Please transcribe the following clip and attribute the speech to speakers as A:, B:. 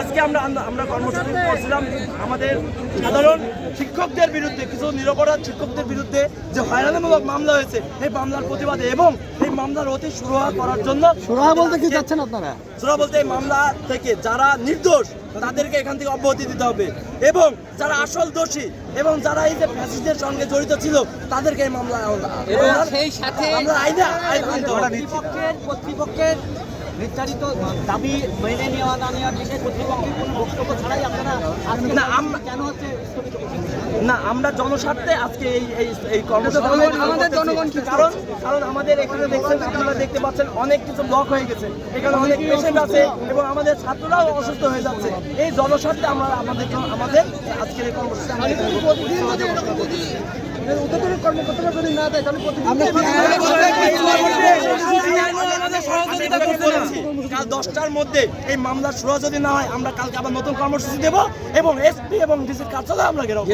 A: আজকে আমরা আমরা- কর্মসূচি করছিলাম আমাদের সাধারণ শিক্ষকদের বিরুদ্ধে কিছু নিরপরাধ শিক্ষকদের বিরুদ্ধে যে হয়রানিমূলক মামলা হয়েছে এই মামলার প্রতিবাদে এবং এই মামলার অতি সুরাহা করার জন্য
B: সুরাহা বলতে কি চাচ্ছেন আপনারা?
A: সুরাহা বলতে এই মামলা থেকে যারা নির্দোষ তাদেরকে এখান থেকে অব্যাহতি দিতে হবে। এবং যারা আসল দোষী এবং যারা এই যে ফ্যাসিস্টের সঙ্গে জড়িত ছিল তাদেরকে এই মামলা
C: সেই সাথে
A: আমরা আইনা আইন
C: কর্তৃপক্ষের কর্তৃপক্ষের নির্ধারিত দাবি মেনে নেওয়া না নেওয়ার বিষয়ে কর্তৃপক্ষের কোনো বক্তব্য ছাড়াই আপনারা
A: না, আমরা-
C: কেন হচ্ছে
A: না আমরা জনস্বার্থে আজকে এই এই
B: আমাদের-। জনগণ কি
A: কারণ কারণ আমাদের এখানে দেখছেন আপনারা দেখতে পাচ্ছেন অনেক কিছু ব্লক হয়ে গেছে। এখানে অনেক পেশেন্ট আছে এবং আমাদের ছাত্ররাও অসুস্থ হয়ে যাচ্ছে। এই জনস্বার্থে আমরা আমাদের আমাদের আজকের এই কর্মসূচি
B: প্রতিদিন যদি এরকম যদি উদ্যোগের কর্মকর্তারা যদি না দেয় তাহলে প্রতিদিন
A: কাল দশটার মধ্যে এই মামলার সুরা যদি না হয়, আমরা কালকে আবার নতুন কর্মসূচি দেবো এবং এসপি এবং ডিসির কার্যালয় আমরা করব।